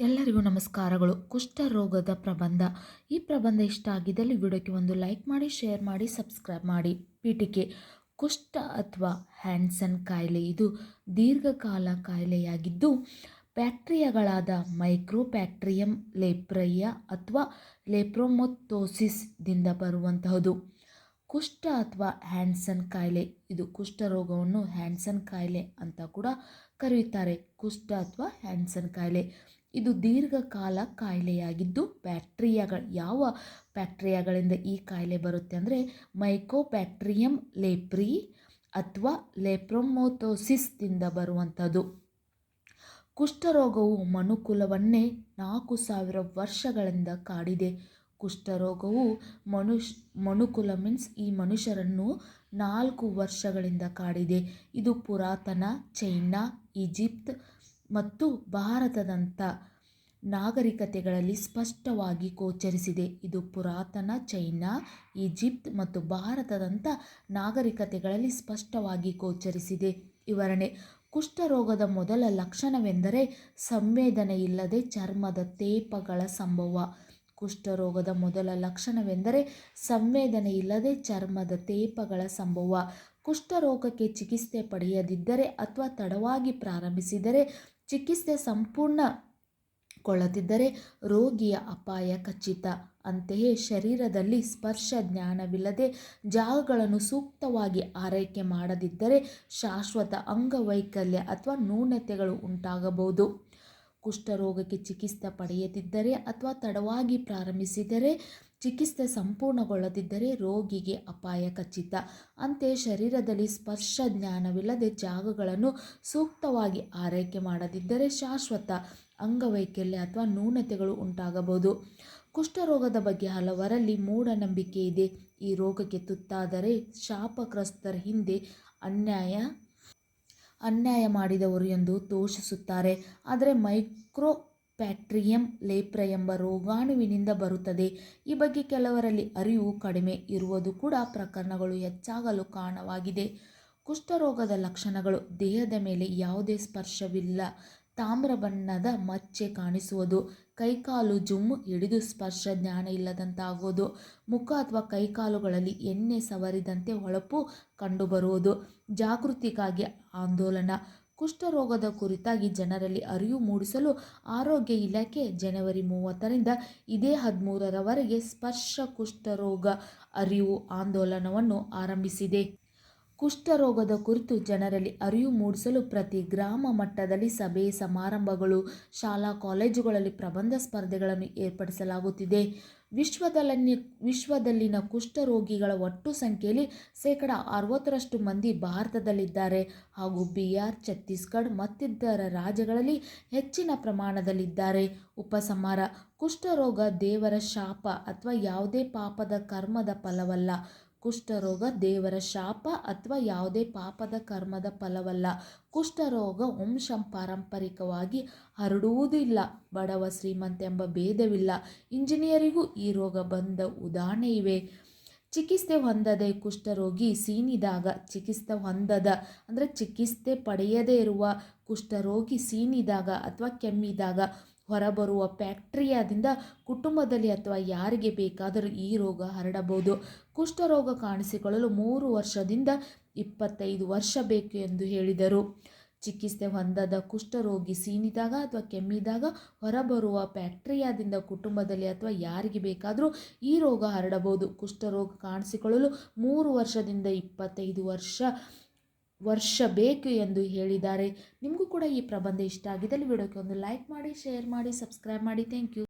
ಎಲ್ಲರಿಗೂ ನಮಸ್ಕಾರಗಳು. ಕುಷ್ಠರೋಗದ ಪ್ರಬಂಧ. ಈ ಪ್ರಬಂಧ ಇಷ್ಟ ಆಗಿದ್ದಲ್ಲಿ ವಿಡಿಯೋಕ್ಕೆ ಒಂದು ಲೈಕ್ ಮಾಡಿ, ಶೇರ್ ಮಾಡಿ, ಸಬ್ಸ್ಕ್ರೈಬ್ ಮಾಡಿ. ಪೀಠಿಕೆ. ಕುಷ್ಠ ಅಥವಾ ಹ್ಯಾಂಡ್ಸನ್ ಕಾಯಿಲೆ ಇದು ದೀರ್ಘಕಾಲ ಕಾಯಿಲೆಯಾಗಿದ್ದು, ಬ್ಯಾಕ್ಟೀರಿಯಾಗಳಾದ ಮೈಕ್ರೋಬ್ಯಾಕ್ಟೀರಿಯಂ, ಲೇಪ್ರಯ್ಯ ಅಥವಾ ಲೇಪ್ರೊಮೊಥೋಸಿಸ್ದಿಂದ ಬರುವಂತಹದು. ಕುಷ್ಠ ಅಥವಾ ಹ್ಯಾಂಡ್ಸನ್ ಕಾಯಿಲೆ. ಇದು ಕುಷ್ಠರೋಗವನ್ನು ಹ್ಯಾಂಡ್ಸನ್ ಕಾಯಿಲೆ ಅಂತ ಕೂಡ ಕರೆಯುತ್ತಾರೆ. ಕುಷ್ಠ ಅಥವಾ ಹ್ಯಾಂಡ್ಸನ್ ಕಾಯಿಲೆ. ಇದು ದೀರ್ಘಕಾಲ ಕಾಯಿಲೆಯಾಗಿದ್ದು ಬ್ಯಾಕ್ಟೀರಿಯಾಗಳು, ಯಾವ ಬ್ಯಾಕ್ಟೀರಿಯಾಗಳಿಂದ ಈ ಕಾಯಿಲೆ ಬರುತ್ತೆ ಅಂದರೆ ಮೈಕೋಬ್ಯಾಕ್ಟೀರಿಯಂ ಲೇಪ್ರಿ ಅಥವಾ ಲೆಪ್ರೊಮೊಥೋಸಿಸ್ದಿಂದ ಬರುವಂಥದ್ದು. ಕುಷ್ಠರೋಗವು ಮನುಕುಲವನ್ನೇ ನಾಲ್ಕು ಸಾವಿರ ವರ್ಷಗಳಿಂದ ಕಾಡಿದೆ. ಕುಷ್ಠರೋಗವು ಮನುಷ್, ಮನುಕುಲ ಮೀನ್ಸ್ ಈ ಮನುಷ್ಯರನ್ನು ನಾಲ್ಕು ವರ್ಷಗಳಿಂದ ಕಾಡಿದೆ. ಇದು ಪುರಾತನ ಚೈನಾ ಈಜಿಪ್ಟ್ ಮತ್ತು ಭಾರತದಂಥ ನಾಗರಿಕತೆಗಳಲ್ಲಿ ಸ್ಪಷ್ಟವಾಗಿ ಗೋಚರಿಸಿದೆ. ಇದು ಪುರಾತನ ಚೈನಾ, ಈಜಿಪ್ಟ್ ಮತ್ತು ಭಾರತದಂಥ ನಾಗರಿಕತೆಗಳಲ್ಲಿ ಸ್ಪಷ್ಟವಾಗಿ ಗೋಚರಿಸಿದೆ. ವಿವರಣೆ, ಕುಷ್ಠರೋಗದ ಮೊದಲ ಲಕ್ಷಣವೆಂದರೆ ಸಂವೇದನೆಯಿಲ್ಲದೆ ಚರ್ಮದ ತೇಪಗಳ ಸಂಭವ. ಕುಷ್ಠರೋಗದ ಮೊದಲ ಲಕ್ಷಣವೆಂದರೆ ಸಂವೇದನೆ ಇಲ್ಲದೆ ಚರ್ಮದ ತೇಪಗಳ ಸಂಭವ. ಕುಷ್ಠರೋಗಕ್ಕೆ ಚಿಕಿತ್ಸೆ ಪಡೆಯದಿದ್ದರೆ ಅಥವಾ ತಡವಾಗಿ ಪ್ರಾರಂಭಿಸಿದರೆ ಚಿಕಿತ್ಸೆ ಸಂಪೂರ್ಣ ಕೊಳ್ಳದಿದ್ದರೆ ರೋಗಿಯ ಅಪಾಯ ಖಚಿತ. ಅಂತೆಯೇ ಶರೀರದಲ್ಲಿ ಸ್ಪರ್ಶ ಜ್ಞಾನವಿಲ್ಲದೆ ಜಾಗಗಳನ್ನು ಸೂಕ್ತವಾಗಿ ಆರೈಕೆ ಮಾಡದಿದ್ದರೆ ಶಾಶ್ವತ ಅಂಗವೈಕಲ್ಯ ಅಥವಾ ನ್ಯೂನತೆಗಳು ಉಂಟಾಗಬಹುದು. ಕುಷ್ಠರೋಗಕ್ಕೆ ಚಿಕಿತ್ಸೆ ಪಡೆಯದಿದ್ದರೆ ಅಥವಾ ತಡವಾಗಿ ಪ್ರಾರಂಭಿಸಿದರೆ ಚಿಕಿತ್ಸೆ ಸಂಪೂರ್ಣಗೊಳ್ಳದಿದ್ದರೆ ರೋಗಿಗೆ ಅಪಾಯ ಖಚಿತ. ಅಂತೆ ಶರೀರದಲ್ಲಿ ಸ್ಪರ್ಶ ಜ್ಞಾನವಿಲ್ಲದೆ ಜಾಗಗಳನ್ನು ಸೂಕ್ತವಾಗಿ ಆರೈಕೆ ಮಾಡದಿದ್ದರೆ ಶಾಶ್ವತ ಅಂಗವೈಕಲ್ಯ ಅಥವಾ ನ್ಯೂನತೆಗಳು ಉಂಟಾಗಬಹುದು. ಕುಷ್ಠರೋಗದ ಬಗ್ಗೆ ಹಲವರಲ್ಲಿ ಮೂಢನಂಬಿಕೆ ಇದೆ. ಈ ರೋಗಕ್ಕೆ ತುತ್ತಾದರೆ ಶಾಪಗ್ರಸ್ತರ ಹಿಂದೆ ಅನ್ಯಾಯ ಅನ್ಯಾಯ ಮಾಡಿದವರು ಎಂದು ದೋಷಿಸುತ್ತಾರೆ ಆದರೆ ಮೈಕ್ರೋ ಪ್ಯಾಟ್ರಿಯಂ ಲೇಪ್ರ ಎಂಬ ರೋಗಾಣುವಿನಿಂದ ಬರುತ್ತದೆ. ಈ ಬಗ್ಗೆ ಕೆಲವರಲ್ಲಿ ಅರಿವು ಕಡಿಮೆ ಇರುವುದು ಕೂಡ ಪ್ರಕರಣಗಳು ಹೆಚ್ಚಾಗಲು ಕಾರಣವಾಗಿದೆ. ಕುಷ್ಠರೋಗದ ಲಕ್ಷಣಗಳು ದೇಹದ ಮೇಲೆ ಯಾವುದೇ ಸ್ಪರ್ಶವಿಲ್ಲ. ತಾಮ್ರ ಬಣ್ಣದ ಮಚ್ಚೆ ಕಾಣಿಸುವುದು. ಕೈಕಾಲು ಜುಮ್ಮು ಹಿಡಿದು ಸ್ಪರ್ಶ ಜ್ಞಾನ ಇಲ್ಲದಂತಾಗುವುದು. ಮುಖ ಅಥವಾ ಕೈಕಾಲುಗಳಲ್ಲಿ ಎಣ್ಣೆ ಸವರಿದಂತೆ ಹೊಳಪು ಕಂಡುಬರುವುದು. ಜಾಗೃತಿಗಾಗಿ ಆಂದೋಲನ. ಕುಷ್ಠರೋಗದ ಕುರಿತಾಗಿ ಜನರಲ್ಲಿ ಅರಿವು ಮೂಡಿಸಲು ಆರೋಗ್ಯ ಇಲಾಖೆ ಜನವರಿ ಮೂವತ್ತರಿಂದ ಇದೇ ಹದಿಮೂರರವರೆಗೆ ಸ್ಪರ್ಶ ಕುಷ್ಠರೋಗ ಅರಿವು ಆಂದೋಲನವನ್ನು ಆರಂಭಿಸಿದೆ. ಕುಷ್ಠರೋಗದ ಕುರಿತು ಜನರಲ್ಲಿ ಅರಿವು ಮೂಡಿಸಲು ಪ್ರತಿ ಗ್ರಾಮ ಮಟ್ಟದಲ್ಲಿ ಸಭೆ, ಸಮಾರಂಭಗಳು, ಶಾಲಾ ಕಾಲೇಜುಗಳಲ್ಲಿ ಪ್ರಬಂಧ ಸ್ಪರ್ಧೆಗಳನ್ನು ಏರ್ಪಡಿಸಲಾಗುತ್ತಿದೆ. ವಿಶ್ವದಲ್ಲಿ ವಿಶ್ವದಲ್ಲಿನ ಕುಷ್ಠರೋಗಿಗಳ ಒಟ್ಟು ಸಂಖ್ಯೆಯಲ್ಲಿ ಶೇಕಡ ಅರವತ್ತರಷ್ಟು ಮಂದಿ ಭಾರತದಲ್ಲಿದ್ದಾರೆ. ಹಾಗೂ ಬಿಹಾರ್, ಛತ್ತೀಸ್ಗಢ ಮತ್ತಿತರ ರಾಜ್ಯಗಳಲ್ಲಿ ಹೆಚ್ಚಿನ ಪ್ರಮಾಣದಲ್ಲಿದ್ದಾರೆ. ಉಪಸಮಾರ ಕುಷ್ಠರೋಗ ದೇವರ ಶಾಪ ಅಥವಾ ಯಾವುದೇ ಪಾಪದ ಕರ್ಮದ ಫಲವಲ್ಲ. ಕುಷ್ಠರೋಗ ದೇವರ ಶಾಪ ಅಥವಾ ಯಾವುದೇ ಪಾಪದ ಕರ್ಮದ ಫಲವಲ್ಲ. ಕುಷ್ಠರೋಗ ವಂಶ ಪಾರಂಪರಿಕವಾಗಿ ಹರಡುವುದಿಲ್ಲ ಬಡವ ಶ್ರೀಮಂತ ಎಂಬ ಭೇದವಿಲ್ಲ. ಇಂಜಿನಿಯರಿಗೂ ಈ ರೋಗ ಬಂದ ಉದಾಹರಣೆ ಇವೆ. ಚಿಕಿತ್ಸೆ ಹೊಂದದೆ ಕುಷ್ಠರೋಗಿ ಸೀನಿದಾಗ ಚಿಕಿತ್ಸೆ ಹೊಂದದ, ಅಂದರೆ ಚಿಕಿತ್ಸೆ ಪಡೆಯದೇ ಇರುವ ಕುಷ್ಠರೋಗಿ ಸೀನಿದಾಗ ಅಥವಾ ಕೆಮ್ಮಿದಾಗ ಹೊರಬರುವ ಬ್ಯಾಕ್ಟೀರಿಯಾದಿಂದ ಕುಟುಂಬದಲ್ಲಿ ಅಥವಾ ಯಾರಿಗೆ ಬೇಕಾದರೂ ಈ ರೋಗ ಹರಡಬಹುದು. ಕುಷ್ಠರೋಗ ಕಾಣಿಸಿಕೊಳ್ಳಲು ಮೂರು ವರ್ಷದಿಂದ ಇಪ್ಪತ್ತೈದು ವರ್ಷ ಬೇಕು ಎಂದು ಹೇಳಿದರು. ಚಿಕಿತ್ಸೆ ಹೊಂದದ ಕುಷ್ಠರೋಗಿ ಸೀನಿದಾಗ ಅಥವಾ ಕೆಮ್ಮಿದಾಗ ಹೊರಬರುವ ಬ್ಯಾಕ್ಟೀರಿಯಾದಿಂದ ಕುಟುಂಬದಲ್ಲಿ ಅಥವಾ ಯಾರಿಗೆ ಬೇಕಾದರೂ ಈ ರೋಗ ಹರಡಬಹುದು. ಕುಷ್ಠರೋಗ ಕಾಣಿಸಿಕೊಳ್ಳಲು ಮೂರು ವರ್ಷದಿಂದ ಇಪ್ಪತ್ತೈದು ವರ್ಷ ವರ್ಷ ಬೇಕು ಎಂದು ಹೇಳಿದ್ದಾರೆ. ನಿಮಗೂ ಕೂಡ ಈ ಪ್ರಬಂಧ ಇಷ್ಟ ಆಗಿದ್ದಲ್ಲಿ ವಿಡಿಯೋಕ್ಕೆ ಒಂದು ಲೈಕ್ ಮಾಡಿ ಶೇರ್ ಮಾಡಿ ಸಬ್ಸ್ಕ್ರೈಬ್ ಮಾಡಿ. Thank you